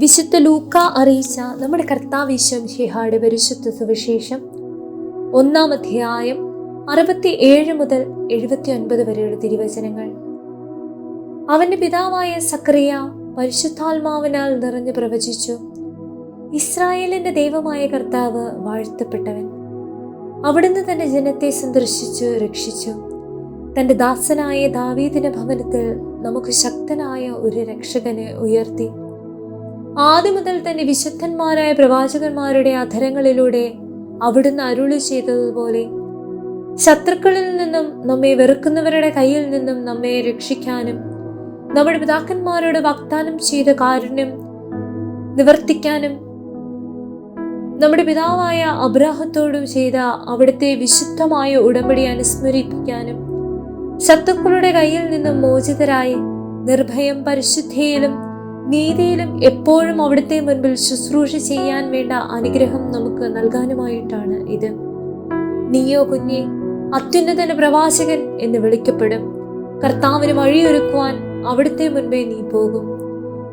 വിശുദ്ധ ലൂക്ക അറിയിച്ച നമ്മുടെ കർത്താവിശ്വം ഷിഹായുടെ പരിശുദ്ധ സുവിശേഷം ഒന്നാം അധ്യായം അറുപത്തി ഏഴ് മുതൽ എഴുപത്തി ഒൻപത് വരെയുള്ള തിരുവചനങ്ങൾ. അവന്റെ പിതാവായ സക്രിയ പരിശുദ്ധാത്മാവിനാൽ നിറഞ്ഞു പ്രവചിച്ചു ഇസ്രായേലിന്റെ ദൈവമായ കർത്താവ് വാഴ്ത്തപ്പെട്ടവൻ. അവിടുന്ന് തന്റെ ജനത്തെ സന്ദർശിച്ചു രക്ഷിച്ചു. തന്റെ ദാസനായ ദാവീദിന്റെ ഭവനത്തിൽ നമുക്ക് ശക്തനായ ഒരു രക്ഷകനെ ഉയർത്തി. ആദ്യം മുതൽ തന്നെ വിശുദ്ധന്മാരായ പ്രവാചകന്മാരുടെ അധരങ്ങളിലൂടെ അവിടുന്ന് അരുളി ചെയ്തതുപോലെ ശത്രുക്കളിൽ നിന്നും നമ്മെ വെറുക്കുന്നവരുടെ കയ്യിൽ നിന്നും നമ്മെ രക്ഷിക്കാനും നമ്മുടെ പിതാക്കന്മാരോട് വാഗ്ദാനം ചെയ്ത കാരുണ്യം നിവർത്തിക്കാനും നമ്മുടെ പിതാവായ അബ്രാഹത്തോടും ചെയ്ത അവിടുത്തെ വിശുദ്ധമായ ഉടമ്പടി അനുസ്മരിപ്പിക്കാനും ശത്രുക്കളുടെ കയ്യിൽ നിന്നും മോചിതരായി നിർഭയം പരിശുദ്ധിയിലും നീതിയിലും എപ്പോഴും അവിടുത്തെ മുൻപിൽ ശുശ്രൂഷ ചെയ്യാൻ വേണ്ട അനുഗ്രഹം നമുക്ക് നൽകാനുമായിട്ടാണ് ഇത്. നീയോ കുഞ്ഞെ അത്യുന്നതന പ്രവാചകൻ എന്ന് വിളിക്കപ്പെടും. കർത്താവിന് വഴിയൊരുക്കുവാൻ അവിടുത്തെ മുൻപേ നീ പോകും.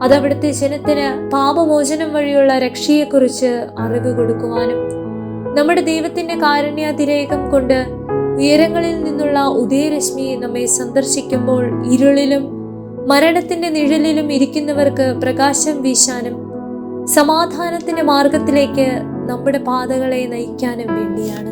അതവിടുത്തെ ജനത്തിന് പാപമോചനം വഴിയുള്ള രക്ഷയെക്കുറിച്ച് അറിവ് കൊടുക്കുവാനും നമ്മുടെ ദൈവത്തിന്റെ കാരുണ്യാതിരേകം കൊണ്ട് ഉയരങ്ങളിൽ നിന്നുള്ള ഉദയരശ്മി നമ്മെ സന്ദർശിക്കുമ്പോൾ ഇരുളിലും മരണത്തിന്റെ നിഴലിലും ഇരിക്കുന്നവർക്ക് പ്രകാശം വീശാനും സമാധാനത്തിന്റെ മാർഗത്തിലേക്ക് നമ്മുടെ പാതകളെ നയിക്കാനും വേണ്ടിയാണ്.